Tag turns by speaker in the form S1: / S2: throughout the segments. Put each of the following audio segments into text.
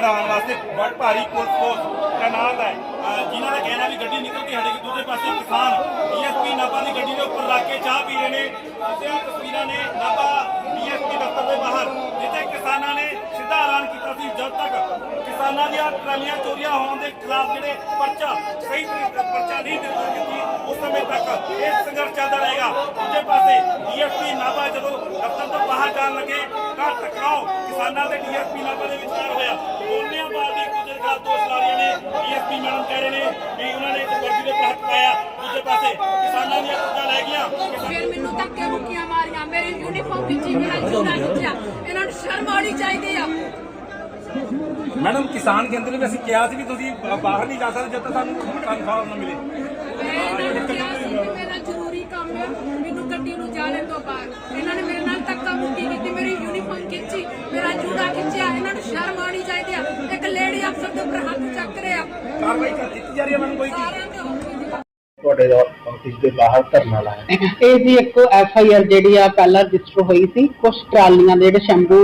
S1: ਦੀ ਵਾਸਤੇ ਬੜ ਭਾਰੀ ਪੁਲਿਸ ਫੋਰਸ ਤੈਨਾਤ ਹੈ। ਅਹ ਜਿਨ੍ਹਾਂ ਦਾ ਕਹਿਣਾ ਵੀ ਗੱਡੀ ਨਿਕਲ ਕੇ ਹਟੇਗੀ ਦੂਜੇ ਪਾਸੇ ਕਿਸਾਨ ਡੀਐਸਪੀ ਨਾਭਾ ਦੀ ਗੱਡੀ ਦੇ ਉੱਪਰ ਲਾ ਕੇ ਚਾਹ ਪੀ ਰਹੇ ਨੇ। ਅਸੀਂ ਤਸਵੀਰਾਂ ਨੇ ਨਾਭਾ ਡੀਐਸਪੀ ਦਫ਼ਤਰ ਦੇ ਬਾਹਰ, ਜਿੱਥੇ ਕਿਸਾਨਾਂ ਨੇ ਸਿੱਧਾ ਐਲਾਨ ਕੀਤਾ ਸੀ ਜਦ ਤੱਕ ਕਿਸਾਨਾਂ ਦੀਆਂ ਟਰਾਲੀਆਂ ਚੋਰੀਆਂ ਹੋਣ ਦੇ ਖਿਲਾਫ ਜਿਹੜੇ ਪਰਚਾ, ਸਹੀ ਤਰੀਕੇ ਪਰਚਾ ਨਹੀਂ ਦਿੱਤਾ ਕੀਤੀ ਉਸ ਸਮੇਂ ਤੱਕ ਇਹ ਸੰਘਰਸ਼ ਚੱਲਦਾ ਰਹੇਗਾ। ਦੂਜੇ ਪਾਸੇ ਡੀਐਸਪੀ ਨਾਭਾ ਜਦੋਂ ਦਫ਼ਤਰ ਤੋਂ ਬਾਹਰ ਜਾਣ ਲੱਗੇ, ਤਾਂ ਟਕਰਾਓ ਕਿਸਾਨਾਂ ਤੇ ਡੀਐਸਪੀ ਨਾਭਾ ਦੇ ਵਿਚਕਾਰ ਹੋਇਆ।
S2: ਯੂਨੀਫਾਰਮ ਵਿੱਚ ਮੇਰਾ ਜੂੜਾ ਖਿੱਚਿਆ ਇਹਨਾਂ ਨੂੰ ਸ਼ਰਮ ਆਉਣੀ ਚਾਹੀਦੀ ਆ।
S1: ਮੈਡਮ ਕਿਸਾਨ ਕਹਿੰਦੇ ਨੇ ਵੀ ਅਸੀਂ ਕਿਹਾ ਸੀ ਵੀ ਤੁਸੀਂ ਬਾਹਰ ਨਹੀਂ ਜਾ ਸਕਦੇ ਜਦ ਤੱਕ ਸਾਨੂੰ ਕਨਫਰਮ ਨਾ ਮਿਲੇ।
S2: ਮੈਂ ਇਹਨਾਂ ਨੂੰ ਕਿਹਾ ਸੀ ਕਿ ਮੇਰਾ ਜ਼ਰੂਰੀ ਕੰਮ ਹੈ ਮੈਨੂੰ ਗੱਡੀ ਨੂੰ ਜਾਣੇ ਤੋਂ ਬਾਅਦ। ਇਹਨਾਂ ਨੇ ਮੇਰੇ ਨਾਲ ਧੱਕਾ ਮੁੱਕੀ ਕੀਤੀ ਮੇਰੀ ਯੂਨੀਫਾਰਮ ਖਿੱਚੀ ਮੇਰਾ ਜੂੜਾ ਖਿੱਚਿਆ ਇਹਨਾਂ ਨੂੰ ਸ਼ਰਮ ਆਉਣੀ ਚਾਹੀਦੀ ਆ। ਇੱਕ ਲੇਡੀ ਅਫਸਰ ਦੇ ਉੱਪਰ ਹੱਥ ਚੱਕ ਰਿਹਾ।
S1: ਕਾਰਵਾਈ ਕਰ ਦਿੱਤੀ ਜਾ ਰਹੀ ਹੈ ਮੈਡਮ ਕੋਈ?
S2: ਸਾਰਿਆਂ ਦੇ ਹੱਥ
S3: ਤੁਹਾਡੇ ਆਫਿਸ ਦੇ ਬਾਹਰ ਧਰਨਾ ਲਾਇਆ।
S4: ਇਹ ਜੀ ਇੱਕ ਐਫ ਆਈ ਆਰ ਜਿਹੜੀ ਆ ਪਹਿਲਾਂ ਰਜਿਸਟਰ ਹੋਈ ਸੀ ਕੁਝ ਟਰਾਲੀਆਂ ਦੇ ਜਿਹੜੇ ਸ਼ੰਭੂ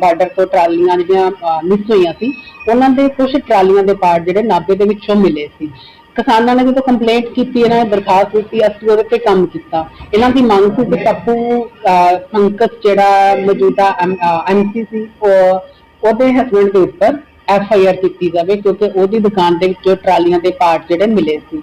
S4: ਬਾਰਡਰ ਤੋਂ ਟਰਾਲੀਆਂ ਜਿਹੜੀਆਂ ਮਿਸ ਹੋਈਆਂ ਸੀ ਉਹਨਾਂ ਦੇ ਕੁਝ ਟਰਾਲੀਆਂ ਦੇ ਪਾਰਟ ਜਿਹੜੇ ਨਾਭੇ ਦੇ ਵਿੱਚੋਂ ਮਿਲੇ ਸੀ। ਕਿਸਾਨਾਂ ਨੇ ਜਦੋਂ ਕੰਪਲੇਂਟ ਕੀਤੀ ਇਹਨਾਂ ਨੇ ਦਰਖਾਸਤ ਦਿੱਤੀ ਅਸੀਂ ਉਹਦੇ ਤੇ ਕੰਮ ਕੀਤਾ। ਇਹਨਾਂ ਦੀ ਮੰਗ ਸੀ ਕਿ ਟੱਪੂ ਅਹ, ਜਿਹੜਾ ਮੌਜੂਦਾ ਐਮਸੀ ਸੀ ਉਹ ਉਹਦੇ ਹਸਬੰਡ ਦੇ ਉੱਪਰ ਐਫ ਆਈ ਆਰ ਕੀਤੀ ਜਾਵੇ ਕਿਉਂਕਿ ਉਹਦੀ ਦੁਕਾਨ ਦੇ ਵਿੱਚੋਂ ਟਰਾਲੀਆਂ ਦੇ ਪਾਰਟ ਜਿਹੜੇ ਮਿਲੇ ਸੀ।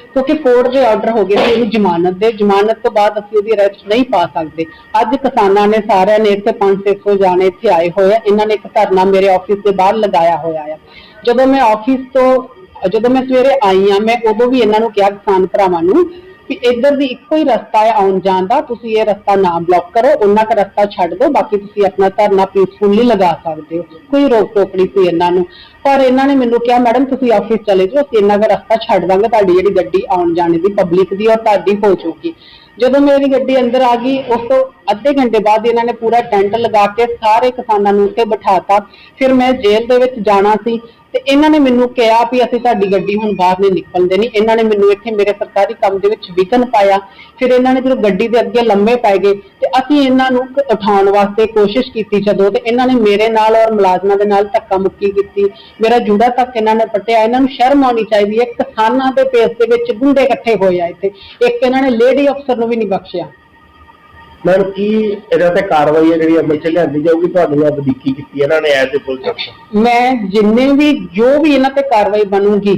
S4: ਕਿਉਂਕਿ ਕੋਰਟ ਦੇ ਆਰਡਰ ਹੋ ਗਏ ਸੀ ਉਹਨੂੰ ਜ਼ਮਾਨਤ ਦੇ, ਜ਼ਮਾਨਤ ਤੋਂ ਬਾਅਦ ਅਸੀਂ ਉਹਦੀ ਅਰੈਸਟ ਨਹੀਂ ਪਾ ਸਕਦੇ। ਅੱਜ ਕਿਸਾਨਾਂ ਨੇ ਸਾਰਿਆਂ ਨੇ ਇੱਥੇ 500 ਜਾਣੇ ਇੱਥੇ ਆਏ ਹੋਏ ਆ, ਇਹਨਾਂ ਨੇ ਇੱਕ ਧਰਨਾ ਮੇਰੇ ਆਫਿਸ ਦੇ ਬਾਹਰ ਲਗਾਇਆ ਹੋਇਆ ਆ। ਜਦੋਂ ਮੈਂ ਆਫਿਸ ਤੋਂ, ਜਦੋਂ ਮੈਂ ਸਵੇਰੇ ਆਈ ਆ, ਮੈਂ ਉਦੋਂ ਵੀ ਇਹਨਾਂ ਨੂੰ ਕਿਹਾ ਕਿਸਾਨ ਭਰਾਵਾਂ ਨੂੰ ਕਿ ਇੱਧਰ ਦੀ ਇੱਕੋ ਹੀ ਰਸਤਾ ਹੈ ਆਉਣ ਜਾਣ ਦਾ, ਤੁਸੀਂ ਇਹ ਰਸਤਾ ਨਾ ਬਲੌਕ ਕਰੋ, ਉਹਨਾਂ ਦਾ ਰਸਤਾ ਛੱਡ ਦਿਓ, ਬਾਕੀ ਤੁਸੀਂ ਆਪਣਾ ਧਰਨਾ ਪੀਸਫੁਲੀ ਲਗਾ ਸਕਦੇ ਹੋ। ਕੋਈ ਰੋਕ ਟੋਕ ਨਹੀਂ ਸੀ ਇਹਨਾਂ ਨੂੰ। ਪਰ ਇਹਨਾਂ ਨੇ ਮੈਨੂੰ ਕਿਹਾ, ਮੈਡਮ, ਤੁਸੀਂ ਆਫਿਸ ਚਲੇ ਜਾਓ, ਅਸੀਂ ਇਹਨਾਂ ਦਾ ਰਸਤਾ ਛੱਡ ਦਾਂਗੇ, ਤੁਹਾਡੀ ਜਿਹੜੀ ਗੱਡੀ ਆਉਣ ਜਾਣ ਦੀ ਪਬਲਿਕ ਦੀ ਔਰ ਤੁਹਾਡੀ ਹੋ ਚੁੱਕੀ ਜਦੋਂ ਮੇਰੀ ਗੱਡੀ ਅੰਦਰ ਆ ਗਈ, ਉਸ ਤੋਂ ਅੱਧੇ ਘੰਟੇ ਬਾਅਦ ਇਹਨਾਂ ਨੇ ਪੂਰਾ ਟੈਂਟ ਲਗਾ ਕੇ ਸਾਰੇ ਕਿਸਾਨਾਂ ਨੂੰ ਉੱਤੇ ਬਿਠਾਤਾ। ਫਿਰ ਮੈਂ ਜੇਲ੍ਹ ਦੇ ਵਿੱਚ ਜਾਣਾ ਸੀ ਤੇ ਇਹਨਾਂ ਨੇ ਮੈਨੂੰ ਕਿਹਾ ਵੀ ਅਸੀਂ ਤੁਹਾਡੀ ਗੱਡੀ ਹੁਣ ਬਾਹਰ ਨਹੀਂ ਨਿਕਲਣ ਦੇਣੀ ਇਹਨਾਂ ਨੇ ਮੈਨੂੰ ਇੱਥੇ ਮੇਰੇ ਸਰਕਾਰੀ ਕੰਮ ਦੇ ਵਿੱਚ ਵਿਕਨ ਪਾਇਆ। ਫਿਰ ਇਹਨਾਂ ਨੇ ਜਦੋਂ ਗੱਡੀ ਦੇ ਅੱਗੇ ਲੰਮੇ ਪੈ ਗਏ ਤੇ ਅਸੀਂ ਇਹਨਾਂ ਨੂੰ ਉਠਾਉਣ ਵਾਸਤੇ ਕੋਸ਼ਿਸ਼ ਕੀਤੀ ਜਦੋਂ ਤੇ ਇਹਨਾਂ ਨੇ ਮੇਰੇ ਨਾਲ ਔਰ ਮੁਲਾਜ਼ਮਾਂ ਦੇ ਨਾਲ ਧੱਕਾ ਮੁੱਕੀ ਕੀਤੀ। ਮੇਰਾ ਜੂੜਾ ਤੱਕ ਇਹਨਾਂ ਨੇ ਪੱਟਿਆ ਇਹਨਾਂ ਨੂੰ ਸ਼ਰਮ ਆਉਣੀ ਚਾਹੀਦੀ ਹੈ ਕਿਸਾਨਾਂ ਦੇ ਪੇਸ ਦੇ ਵਿੱਚ ਗੁੰਡੇ ਇਕੱਠੇ ਹੋਏ ਆ ਇੱਥੇ ਇੱਕ ਇਹਨਾਂ ਨੇ ਲੇਡੀ ਅਫਸਰ ਨੂੰ ਵੀ ਨਹੀਂ ਬਖਸ਼ਿਆ।
S3: ਮੈਡਮ ਕੀ ਇਹਦਾ ਤੇ ਕਾਰਵਾਈ ਹੈ ਜਿਹੜੀ ਅਮਲ ਚ ਲਿਆਂਦੀ ਜਾਊਗੀ? ਤੁਹਾਡੇ ਨਾਲ ਵਧੀਕੀ ਕੀਤੀ ਇਹਨਾਂ ਨੇ ਐਜ਼ ਪੁਲਿਸ ਅਫਸਰ
S4: ਮੈਂ ਜਿੰਨੇ ਵੀ ਜੋ ਵੀ ਇਹਨਾਂ ਤੇ ਕਾਰਵਾਈ ਬਣੂਗੀ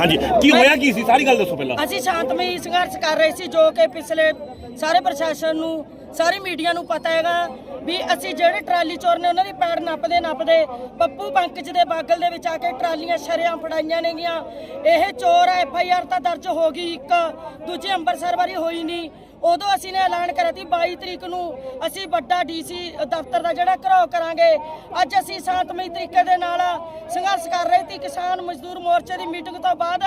S1: ਹਾਂਜੀ ਕੀ ਹੋਇਆ ਕੀ ਸੀ? ਸਾਰੀ ਗੱਲ ਦੱਸੋ ਪਹਿਲਾਂ।
S5: ਅਸੀਂ ਸ਼ਾਂਤਮਈ ਸੰਘਰਸ਼ ਕਰ ਰਹੇ ਸੀ ਜੋ ਕਿ ਪਿਛਲੇ ਸਾਰੇ ਪ੍ਰਸ਼ਾਸਨ ਨੂੰ ਸਾਰੀ ਮੀਡੀਆ ਨੂੰ ਪਤਾ ਹੈਗਾ ਵੀ ਅਸੀਂ ਜਿਹੜੇ ਟਰਾਲੀ ਚੋਰ ਨੇ ਉਹਨਾਂ ਦੀ ਪੈੜ ਨੱਪਦੇ ਨੱਪਦੇ ਪੱਪੂ ਪੰਕਜ ਦੇ ਬਾਗਲ ਦੇ ਵਿੱਚ ਆ ਕੇ ਟਰਾਲੀਆਂ ਸ਼ਰਿਆਂ ਫੜਾਈਆਂ ਨੇਗੀਆਂ। ਇਹ ਚੋਰ ਐਫ ਆਈ ਆਰ ਤਾਂ ਦਰਜ ਹੋ ਗਈ ਇੱਕ ਦੂਜੇ ਅੰਮ੍ਰਿਤਸਰ ਵਾਰੀ ਹੋਈ ਨਹੀਂ। ਉਦੋਂ ਅਸੀਂ ਨੇ ਐਲਾਨ ਕਰਿਆ ਸੀ 22 ਤਰੀਕ ਨੂੰ ਅਸੀਂ ਵੱਡਾ ਡੀਸੀ ਦਫ਼ਤਰ ਦਾ ਜਿਹੜਾ ਘਰਾਓ ਕਰਾਂਗੇ। ਅੱਜ ਅਸੀਂ ਸ਼ਾਂਤਮਈ ਤਰੀਕੇ ਦੇ ਨਾਲ ਸੰਘਰਸ਼ ਕਰ ਰਹੇ ਸੀ। ਕਿਸਾਨ ਮਜ਼ਦੂਰ ਮੋਰਚੇ ਦੀ ਮੀਟਿੰਗ ਤੋਂ ਬਾਅਦ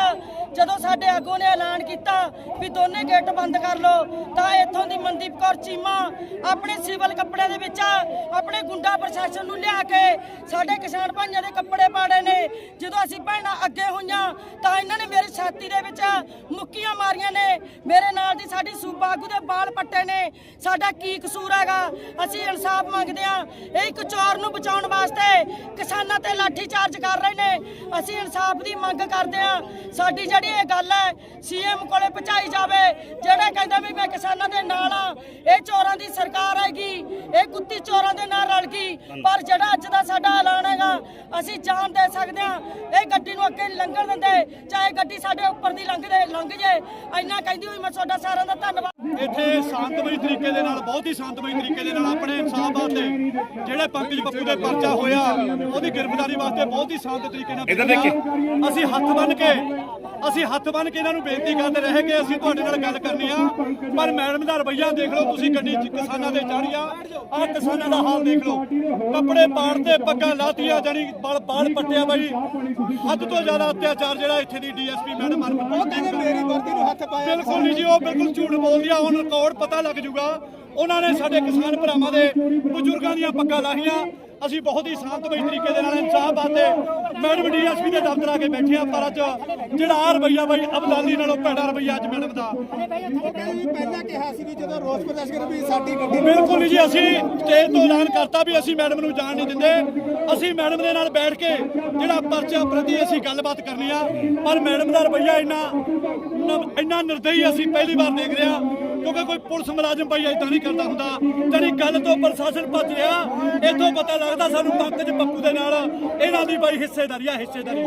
S5: ਜਦੋਂ ਸਾਡੇ ਆਗੂ ਨੇ ਐਲਾਨ ਕੀਤਾ ਵੀ ਦੋਨੇ ਗੇਟ ਬੰਦ ਕਰ ਲਓ, ਤਾਂ ਇੱਥੋਂ ਦੀ ਮਨਦੀਪ ਕੌਰ ਚੀਮਾ ਆਪਣੇ ਸਿਵਲ ਕੱਪੜੇ ਦੇ ਵਿੱਚ ਆਪਣੇ ਗੁੰਡਾ ਪ੍ਰਸ਼ਾਸਨ ਨੂੰ ਲਿਆ ਕੇ ਸਾਡੇ ਕਿਸਾਨ ਭਾਈਆਂ ਦੇ ਕੱਪੜੇ ਪਾੜੇ ਨੇ। ਜਦੋਂ ਅਸੀਂ ਭੈਣਾਂ ਅੱਗੇ ਹੋਈਆਂ ਤਾਂ ਇਹਨਾਂ ਨੇ ਮੇਰੀ ਛਾਤੀ ਦੇ ਵਿੱਚ ਮੁੱਕੀਆਂ ਮਾਰੀਆਂ ਨੇ। ਮੇਰੇ ਨਾਲ ਦੀ ਸਾਡੀ ਸੂਬਾ ਆਗੂ ਦੇ ਬਾਲ ਪੱਟੇ ਨੇ। ਸਾਡਾ ਕੀ ਕਸੂਰ ਹੈਗਾ? ਅਸੀਂ ਇਨਸਾਫ ਮੰਗਦੇ ਆ ਇਹ ਇੱਕ ਚੋਰ ਨੂੰ ਬਚਾਉਣ ਵਾਸਤੇ ਕਿਸਾਨਾਂ ਤੇ ਲਾਠੀ ਚਾਰਜ ਕਰ ਰਹੇ ਨੇ। ਅਸੀਂ ਇਨਸਾਫ ਦੀ ਮੰਗ ਕਰਦੇ ਆ ਸਾਡੀ ਜਿਹੜੀ ਇਹ ਗੱਲ ਹੈ ਸੀਐਮ ਕੋਲੇ ਪਹੁੰਚਾਈ ਜਾਵੇ। ਜਿਹੜਾ ਕਹਿੰਦੇ ਵੀ ਮੈਂ ਕਿਸਾਨਾਂ ਦੇ ਨਾਲ ਆ ਇਹ ਚੋਰਾਂ ਦੀ ਸਰਕਾਰ ਹੈਗੀ। ਇਹ ਕੁੱਤੀ ਚੋਰਾਂ ਦੇ ਨਾਲ ਰਲ ਗਈ। ਪਰ ਜਿਹੜਾ ਅੱਜ ਦਾ ਸਾਡਾ ਐਲਾਨ ਹੈਗਾ, ਅਸੀਂ ਜਾਨ ਦੇ ਸਕਦੇ ਆ ਇਹ ਗੱਡੀ ਨੂੰ ਅੱਗੇ ਲੰਘਣ ਦਿੰਦੇ, ਚਾਹੇ ਗੱਡੀ ਸਾਡੇ ਉੱਪਰ ਦੀ ਲੰਘਦੇ ਲੰਘ ਜੇ ਇੰਨਾ ਕਹਿੰਦੀ ਹੋਈ ਮੈਂ ਤੁਹਾਡਾ ਸਾਰਿਆਂ ਦਾ ਧੰਨਵਾਦ
S6: ਇੱਥੇ ਸ਼ਾਂਤਮਈ ਤਰੀਕੇ ਦੇ ਨਾਲ ਬਹੁਤ ਹੀ ਸ਼ਾਂਤਮਈ ਤਰੀਕੇ ਦੇ ਨਾਲ ਆਪਣੇ ਇਨਸਾਫ ਵਾਸਤੇ ਜਿਹੜੇ ਪੰਕਜ ਬੱਪੂ ਦੇ ਪਰਚਾ ਹੋਇਆ ਉਹਦੀ ਗ੍ਰਿਫਤਾਰੀ ਵਾਸਤੇ ਬਹੁਤ ਹੀ ਸ਼ਾਂਤ ਤਰੀਕੇ ਨਾਲ। ਅਸੀਂ ਹੱਥ ਬੰਨ ਕੇ ਅਸੀਂ ਹੱਥ ਬੰਨ ਕੇ ਇਹਨਾਂ ਨੂੰ ਬੇਨਤੀ ਕਰਦੇ ਰਹੇ ਕਿ ਅਸੀਂ ਤੁਹਾਡੇ ਨਾਲ ਗੱਲ ਕਰਨੀ ਆ। ਪਰ ਮੈਡਮ ਦਾ ਰਵੱਈਆ ਦੇਖ ਲਓ ਤੁਸੀਂ ਗੱਡੀ ਕਿਸਾਨਾਂ ਦੇ ਚੜ੍ਹ ਆ। ਆਹ ਕਿਸਾਨਾਂ ਦਾ ਹਾਲ ਦੇਖ ਲਓ। ਕੱਪੜੇ ਪਾੜਦੇ ਪੱਗਾਂ ਲਾਤੀਆਂ ਜਾਨੀ ਬਾਲ ਬਾਲ ਪੱਟਿਆ ਬਾਈ। ਹੱਦ ਤੋਂ ਜ਼ਿਆਦਾ ਅਤਿਆਚਾਰ ਜਿਹੜਾ ਇੱਥੇ ਦੀ ਡੀਐਸਪੀ ਮੈਡਮ ਉਹ ਕਹਿੰਦੇ ਮੇਰੀ ਵਰਦੀ ਨੂੰ ਹੱਥ ਪਾਇਆ। ਬਿਲਕੁਲ ਨਹੀਂ ਜੀ ਉਹ ਬਿਲਕੁਲ ਝੂਠ ਬੋਲਦੀ ਆ। ਹੁਣ ਰਿਕਾਰਡ ਪਤਾ ਲੱਗ ਜੂਗਾ। ਉਹਨਾਂ ਨੇ ਸਾਡੇ ਕਿਸਾਨ ਭਰਾਵਾਂ ਦੇ ਬਜ਼ੁਰਗਾਂ ਦੀਆਂ ਪੱਗਾਂ ਲਾਹੀਆਂ। ਅਸੀਂ ਬਹੁਤ ਹੀ ਸ਼ਾਂਤਮਈ ਤਰੀਕੇ ਦੇ ਨਾਲ ਇਨਸਾਫ ਵਾਸਤੇ ਮੈਡਮ ਡੀਐਸਪੀ ਦੇ ਦਫ਼ਤਰ ਆ ਕੇ ਬੈਠੇ ਆ ਪਰ ਅੱਜ ਜਿਹੜਾ ਆ ਰਵਈਆ ਬਾਈ ਅਬਦਾਲੀ ਨਾਲੋਂ ਭੈੜਾ ਰਵਈਆ ਅੱਜ ਮੈਡਮ ਦਾ।
S7: ਪਹਿਲਾਂ ਕਿਹਾ ਸੀ ਵੀ ਜਦੋਂ ਰੋਸ ਪ੍ਰਦਰਸ਼ਨ ਕਰ ਵੀ ਸਾਡੀ ਗੱਡੀ
S6: ਬਿਲਕੁਲ ਜੀ ਅਸੀਂ ਸਟੇਜ ਤੋਂ ਐਲਾਨ ਕਰਤਾ ਵੀ ਅਸੀਂ ਮੈਡਮ ਨੂੰ ਜਾਣ ਨਹੀਂ ਦਿੰਦੇ। ਅਸੀਂ ਮੈਡਮ ਦੇ ਨਾਲ ਬੈਠ ਕੇ ਜਿਹੜਾ ਪਰਚਾ ਪ੍ਰਤੀ ਅਸੀਂ ਗੱਲਬਾਤ ਕਰਨੀ ਆ। ਪਰ ਮੈਡਮ ਦਾ ਰਵਈਆ ਇੰਨਾ ਇੰਨਾ ਨਿਰਦਈ ਅਸੀਂ ਪਹਿਲੀ ਵਾਰ ਦੇਖ ਰਹੇ ਕਿਉਂਕਿ ਕੋਈ ਪੁਲਿਸ ਮੁਲਾਜ਼ਮ ਭਾਈ ਇਦਾਂ ਨਹੀਂ ਕਰਦਾ ਹੁੰਦਾ। ਜਿਹੜੀ ਗੱਲ ਤੋਂ ਪ੍ਰਸ਼ਾਸਨ ਭੱਜ ਰਿਹਾ, ਇਥੋਂ ਪਤਾ ਲੱਗਦਾ ਸਾਨੂੰ ਪੰਕਜ ਪੱਪੂ ਦੇ ਨਾਲ। ਇਹਨਾਂ ਦੀ ਬਾਈ ਹਿੱਸੇਦਾਰੀ ਆ, ਹਿੱਸੇਦਾਰੀ।